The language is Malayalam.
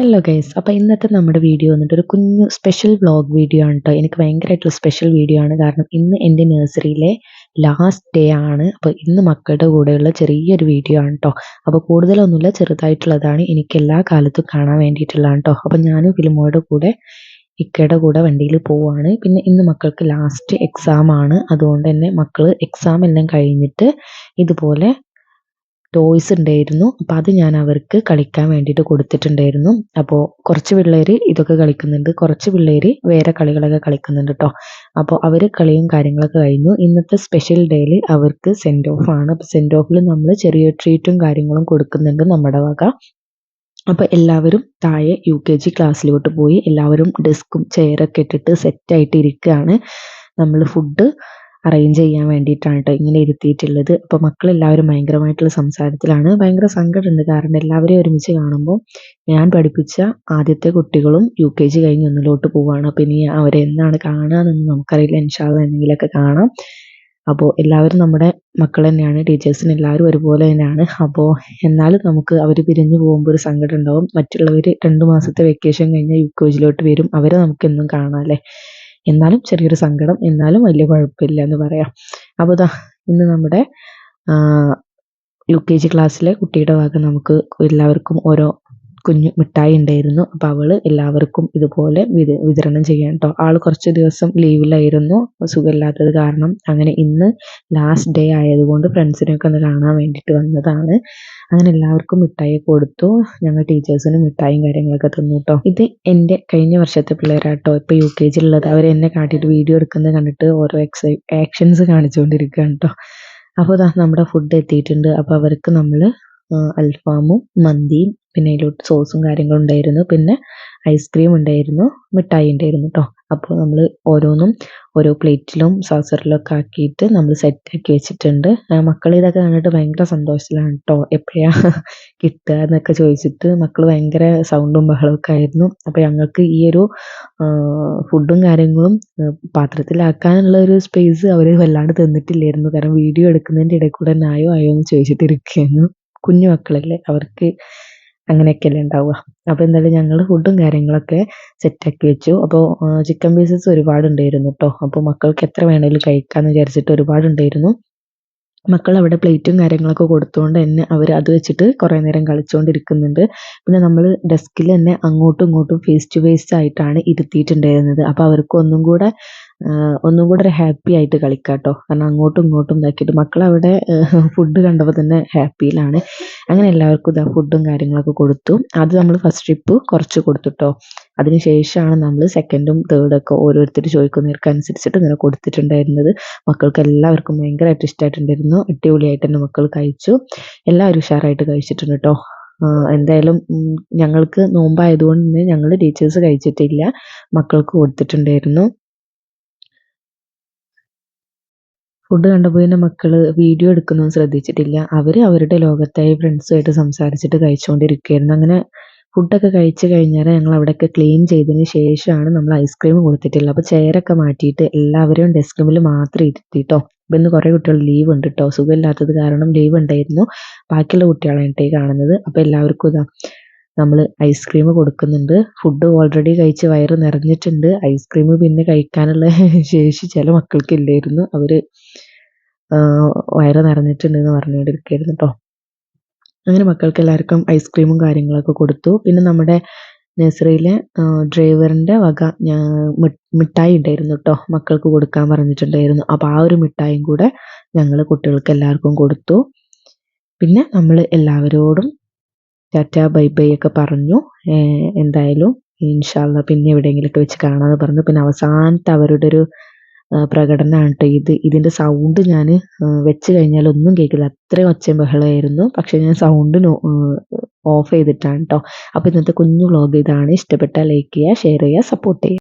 ഹലോ ഗൈസ് അപ്പോൾ ഇന്നത്തെ നമ്മുടെ വീഡിയോ വന്നിട്ട് ഒരു കുഞ്ഞു സ്പെഷ്യൽ വ്ളോഗ് വീഡിയോ ആണ് കേട്ടോ എനിക്ക് ഭയങ്കരമായിട്ടുള്ള സ്പെഷ്യൽ വീഡിയോ ആണ്. കാരണം ഇന്ന് എന്റെ നഴ്സറിയിലെ ലാസ്റ്റ് ഡേ ആണ്. അപ്പോൾ ഇന്ന് മക്കളുടെ കൂടെയുള്ള ചെറിയൊരു വീഡിയോ ആണ് കേട്ടോ അപ്പോൾ കൂടുതലൊന്നുമില്ല ചെറുതായിട്ടുള്ളതാണ്. എനിക്ക് എല്ലാ കാലത്തും കാണാൻ വേണ്ടിയിട്ടുള്ളതാണ് കേട്ടോ അപ്പോൾ ഞാനും ഫിലിമോയുടെ കൂടെ ഇക്കയുടെ കൂടെ വണ്ടിയിൽ പോവുകയാണ് പിന്നെ ഇന്ന് മക്കൾക്ക് ലാസ്റ്റ് എക്സാം ആണ്. അതുകൊണ്ട് തന്നെ മക്കൾ എക്സാം എല്ലാം കഴിഞ്ഞിട്ട് ഇതുപോലെ ടോയ്സ് ഉണ്ടായിരുന്നു. അപ്പോൾ അത് ഞാൻ അവർക്ക് കളിക്കാൻ വേണ്ടിയിട്ട് കൊടുത്തിട്ടുണ്ടായിരുന്നു. അപ്പോൾ കുറച്ച് പിള്ളേർ ഇതൊക്കെ കളിക്കുന്നുണ്ട്. കുറച്ച് പിള്ളേർ വേറെ കളികളൊക്കെ കളിക്കുന്നുണ്ട് കേട്ടോ അപ്പോൾ അവർ കളിയും കാര്യങ്ങളൊക്കെ കഴിഞ്ഞു. ഇന്നത്തെ സ്പെഷ്യൽ ഡേയിൽ അവർക്ക് സെൻഡ് ഓഫ് ആണ്. അപ്പോൾ സെൻഡ് ഓഫിൽ നമ്മൾ ചെറിയ ട്രീറ്റും കാര്യങ്ങളും കൊടുക്കുന്നുണ്ട് നമ്മുടെ വക. അപ്പോൾ എല്ലാവരും താഴെ യു കെ ജി ക്ലാസ്സിലോട്ട് പോയി. എല്ലാവരും ഡെസ്കും ചെയറൊക്കെ ഇട്ടിട്ട് സെറ്റായിട്ട് ഇരിക്കുകയാണ്. നമ്മൾ ഫുഡ് അറേഞ്ച് ചെയ്യാൻ വേണ്ടിയിട്ടാണ് കേട്ടോ ഇങ്ങനെ ഇരുത്തിയിട്ടുള്ളത്. അപ്പോൾ മക്കളെല്ലാവരും ഭയങ്കരമായിട്ടുള്ള സംസാരത്തിലാണ്. ഭയങ്കര സങ്കടമുണ്ട്. കാരണം എല്ലാവരെയും ഒരുമിച്ച് കാണുമ്പോൾ ഞാൻ പഠിപ്പിച്ച ആദ്യത്തെ കുട്ടികളും യു കെ ജി കഴിഞ്ഞ് ഒന്നിലോട്ട് പോവുകയാണ് അപ്പോൾ ഇനി അവരെ എന്നാണ് കാണാമെന്നൊന്നും നമുക്കറിയില്ല. ഇൻഷാല്ല എന്തെങ്കിലുമൊക്കെ കാണാം. അപ്പോൾ എല്ലാവരും നമ്മുടെ മക്കൾ തന്നെയാണ്. ടീച്ചേഴ്സിന് എല്ലാവരും ഒരുപോലെ തന്നെയാണ്. അപ്പോൾ എന്നാലും നമുക്ക് അവർ പിരിഞ്ഞു പോകുമ്പോൾ ഒരു സങ്കടം ഉണ്ടാവും മറ്റുള്ളവർ രണ്ട് മാസത്തെ വെക്കേഷൻ കഴിഞ്ഞാൽ യു കെ ജിയിലോട്ട് വരും. അവരെ നമുക്കെന്നും കാണാം അല്ലേ? എന്നാലും ചെറിയൊരു സങ്കടം എന്നാലും വലിയ കുഴപ്പമില്ല എന്ന് പറയാം. അപ്പോൾ ഇതാ ഇന്ന് നമ്മുടെ യു കെ ജി ക്ലാസ്സിലെ കുട്ടിയുടെ ഭാഗം നമുക്ക് എല്ലാവർക്കും ഓരോ കുഞ്ഞു മിഠായി ഉണ്ടായിരുന്നു. അപ്പോൾ അവൾ എല്ലാവർക്കും ഇതുപോലെ വിത വിതരണം ചെയ്യാൻ കേട്ടോ ആൾ കുറച്ച് ദിവസം ലീവിലായിരുന്നു. സുഖമില്ലാത്തത് കാരണം അങ്ങനെ ഇന്ന് ലാസ്റ്റ് ഡേ ആയതുകൊണ്ട് ഫ്രണ്ട്സിനെയൊക്കെ ഒന്ന് കാണാൻ വേണ്ടിയിട്ട് വന്നതാണ്. അങ്ങനെ എല്ലാവർക്കും മിഠായി കൊടുത്തു. ഞങ്ങൾ ടീച്ചേഴ്സിന് മിഠായിയും കാര്യങ്ങളൊക്കെ തന്നു കേട്ടോ ഇത് എന്റെ കഴിഞ്ഞ വർഷത്തെ പിള്ളേരാട്ടോ. ഇപ്പോൾ യു കെ ഉള്ളത് അവർ എന്നെ കാട്ടിയിട്ട് വീഡിയോ എടുക്കുന്നത് കണ്ടിട്ട് ഓരോ എക്സൈ ആക്ഷൻസ് കാണിച്ചുകൊണ്ടിരിക്കുകയാണ് കേട്ടോ അപ്പോൾ നമ്മുടെ ഫുഡ് എത്തിയിട്ടുണ്ട്. അപ്പോൾ അവർക്ക് നമ്മൾ അൽഫാമും മന്തിയും പിന്നെ അതിലോട്ട് സോസും കാര്യങ്ങളും ഉണ്ടായിരുന്നു. പിന്നെ ഐസ്ക്രീം ഉണ്ടായിരുന്നു മിഠായി ഉണ്ടായിരുന്നു കേട്ടോ അപ്പോൾ നമ്മൾ ഓരോന്നും ഓരോ പ്ലേറ്റിലും ഒക്കെ ആക്കിയിട്ട് നമ്മൾ സെറ്റാക്കി വെച്ചിട്ടുണ്ട്. മക്കൾ ഇതൊക്കെ കണ്ടിട്ട് ഭയങ്കര സന്തോഷത്തിലാണ് കേട്ടോ എപ്പോഴാണ് കിട്ടുക എന്നൊക്കെ ചോദിച്ചിട്ട് മക്കൾ ഭയങ്കര സൗണ്ടും ബഹളമൊക്കെ ആയിരുന്നു. അപ്പോൾ ഞങ്ങൾക്ക് ഈ ഒരു ഫുഡും കാര്യങ്ങളും പാത്രത്തിലാക്കാനുള്ള ഒരു സ്പേസ് അവർ വല്ലാണ്ട് തന്നിട്ടില്ലായിരുന്നു. കാരണം വീഡിയോ എടുക്കുന്നതിന്റെ ഇടയിൽ കൂടെ ആയോ ആയോ എന്ന് ചോദിച്ചിട്ടിരിക്കുകയായിരുന്നു. കുഞ്ഞു മക്കളല്ലേ? അവർക്ക് അങ്ങനെയൊക്കെയല്ലേ ഉണ്ടാവുക. അപ്പോൾ എന്തായാലും ഞങ്ങൾ ഫുഡും കാര്യങ്ങളൊക്കെ സെറ്റാക്കി വെച്ചു. അപ്പോൾ ചിക്കൻ പീസസ് ഒരുപാട് ഉണ്ടായിരുന്നു കേട്ടോ അപ്പോൾ മക്കൾക്ക് എത്ര വേണമെങ്കിലും കഴിക്കാമെന്ന് വിചാരിച്ചിട്ട് ഒരുപാടുണ്ടായിരുന്നു മക്കൾ അവിടെ പ്ലേറ്റും കാര്യങ്ങളൊക്കെ കൊടുത്തുകൊണ്ട് തന്നെ അവർ അത് വെച്ചിട്ട് കുറേ നേരം കളിച്ചുകൊണ്ടിരിക്കുന്നുണ്ട് പിന്നെ നമ്മൾ ഡെസ്കിൽ തന്നെ അങ്ങോട്ടും ഇങ്ങോട്ടും ഫേസ് ടു ഫേസ് ആയിട്ടാണ് ഇരുത്തിയിട്ടുണ്ടായിരുന്നത്. അപ്പോൾ അവർക്ക് ഒന്നും കൂടെ ഒന്നും കൂടെ ഒരു ഹാപ്പി ആയിട്ട് കളിക്കാം കേട്ടോ കാരണം അങ്ങോട്ടും ഇങ്ങോട്ടും ഇതാക്കിയിട്ട് മക്കൾ അവിടെ ഫുഡ് കണ്ടപ്പോൾ തന്നെ ഹാപ്പിയിലാണ് അങ്ങനെ എല്ലാവർക്കും ഇതാ ഫുഡും കാര്യങ്ങളൊക്കെ കൊടുത്തു. അത് നമ്മൾ ഫസ്റ്റ് ട്രിപ്പ് കുറച്ച് കൊടുത്തുട്ടോ അതിന് ശേഷമാണ് നമ്മൾ സെക്കൻഡും തേർഡൊക്കെ ഓരോരുത്തർ ചോദിക്കുന്നവർക്ക് അനുസരിച്ചിട്ട് ഇങ്ങനെ കൊടുത്തിട്ടുണ്ടായിരുന്നത്. മക്കൾക്ക് എല്ലാവർക്കും ഭയങ്കരമായിട്ട് ഇഷ്ടമായിട്ടുണ്ടായിരുന്നു അടിപൊളിയായിട്ട് തന്നെ മക്കൾ കഴിച്ചു. എല്ലാവരും ഉഷാറായിട്ട് കഴിച്ചിട്ടുണ്ട് കേട്ടോ എന്തായാലും ഞങ്ങൾക്ക് നോമ്പായതുകൊണ്ട് തന്നെ ഞങ്ങൾ ടീച്ചേഴ്സ് കഴിച്ചിട്ടില്ല. മക്കൾക്ക് കൊടുത്തിട്ടുണ്ടായിരുന്നു. ഫുഡ് കണ്ടപ്പോൾ തന്നെ മക്കൾ വീഡിയോ എടുക്കുന്നൊന്നും ശ്രദ്ധിച്ചിട്ടില്ല. അവർ അവരുടെ ലോകത്തായി ഫ്രണ്ട്സുമായിട്ട് സംസാരിച്ചിട്ട് കഴിച്ചുകൊണ്ടിരിക്കുകയായിരുന്നു. അങ്ങനെ ഫുഡൊക്കെ കഴിച്ച് കഴിഞ്ഞാൽ ഞങ്ങൾ അവിടെയൊക്കെ ക്ലീൻ ചെയ്തതിന് ശേഷമാണ് നമ്മൾ ഐസ്ക്രീം കൊടുത്തിട്ടുള്ളത്. അപ്പോൾ ചെയറൊക്കെ മാറ്റിയിട്ട് എല്ലാവരെയും ഡെസ്ക് റൂമിൽ മാത്രം ഇരുത്തിട്ടോ. അപ്പം ഇന്ന് കുറേ കുട്ടികൾ ലീവ് ഉണ്ട് കേട്ടോ സുഖമില്ലാത്തത് കാരണം ലീവ് ഉണ്ടായിരുന്നു. ബാക്കിയുള്ള കുട്ടികളാണ് കേട്ടോ കാണുന്നത്. അപ്പോൾ എല്ലാവർക്കും ഇതാ നമ്മൾ ഐസ്ക്രീം കൊടുക്കുന്നുണ്ട്. ഫുഡ് ഓൾറെഡി കഴിച്ച് വയറ് നിറഞ്ഞിട്ടുണ്ട്. ഐസ്ക്രീം പിന്നെ കഴിക്കാനുള്ള ശേഷി ചില മക്കൾക്ക് ഇല്ലായിരുന്നു. അവർ വയറ് നിറഞ്ഞിട്ടുണ്ടെന്ന് പറഞ്ഞുകൊണ്ടിരിക്കുകയായിരുന്നു കേട്ടോ അങ്ങനെ മക്കൾക്ക് എല്ലാവർക്കും ഐസ്ക്രീമും കാര്യങ്ങളൊക്കെ കൊടുത്തു. പിന്നെ നമ്മുടെ നഴ്സറിയിലെ ഡ്രൈവറിന്റെ വക മിഠായി ഉണ്ടായിരുന്നു കേട്ടോ മക്കൾക്ക് കൊടുക്കാൻ പറഞ്ഞിട്ടുണ്ടായിരുന്നു. അപ്പോൾ ആ ഒരു മിഠായിയും കൂടെ ഞങ്ങൾ കുട്ടികൾക്ക് എല്ലാവർക്കും കൊടുത്തു. പിന്നെ നമ്മൾ എല്ലാവരോടും ടാറ്റ ബൈ ബൈ ഒക്കെ പറഞ്ഞു. എന്തായാലും ഇൻഷാല്ല പിന്നെ എവിടെയെങ്കിലുമൊക്കെ വെച്ച് കാണാമെന്ന് പറഞ്ഞു. പിന്നെ അവസാനത്തെ അവരുടെ ഒരു പ്രകടനമാണ് കേട്ടോ ഇത് ഇതിന്റെ സൗണ്ട് ഞാൻ വെച്ച് കഴിഞ്ഞാൽ ഒന്നും കേൾക്കില്ല. അത്രയും ഒച്ചയും ബഹളമായിരുന്നു. പക്ഷെ ഞാൻ സൗണ്ട് ഓഫ് ചെയ്തിട്ടാണ് കേട്ടോ അപ്പോൾ ഇന്നത്തെ കുഞ്ഞു വ്ളോഗ് ഇതാണ്. ഇഷ്ടപ്പെട്ടാൽ ലൈക്ക് ചെയ്യുക ഷെയർ ചെയ്യുക സപ്പോർട്ട് ചെയ്യുക.